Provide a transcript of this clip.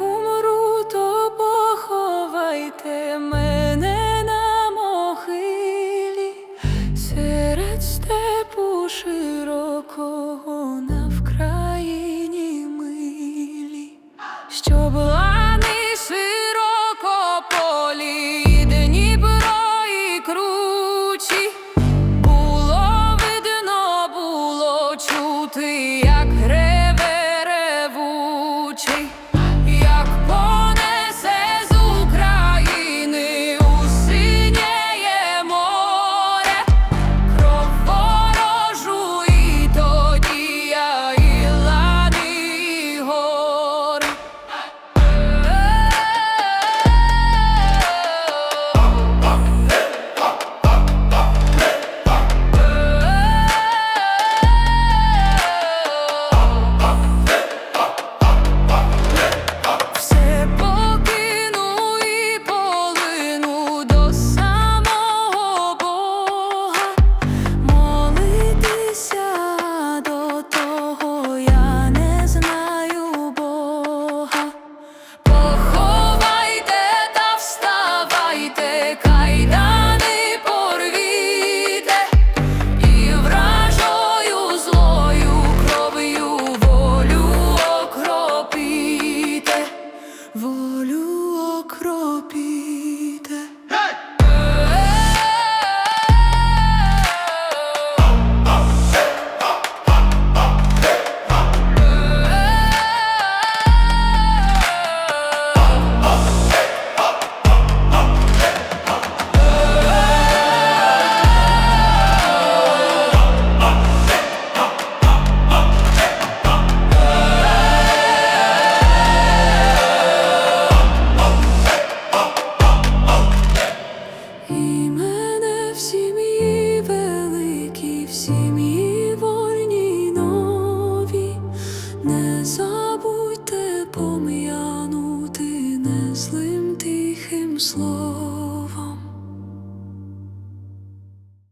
як то поховайте мене на мохилі серед степу широкого на вкраїні милі, що була. Не забудьте пом'янути не злим тихим словом.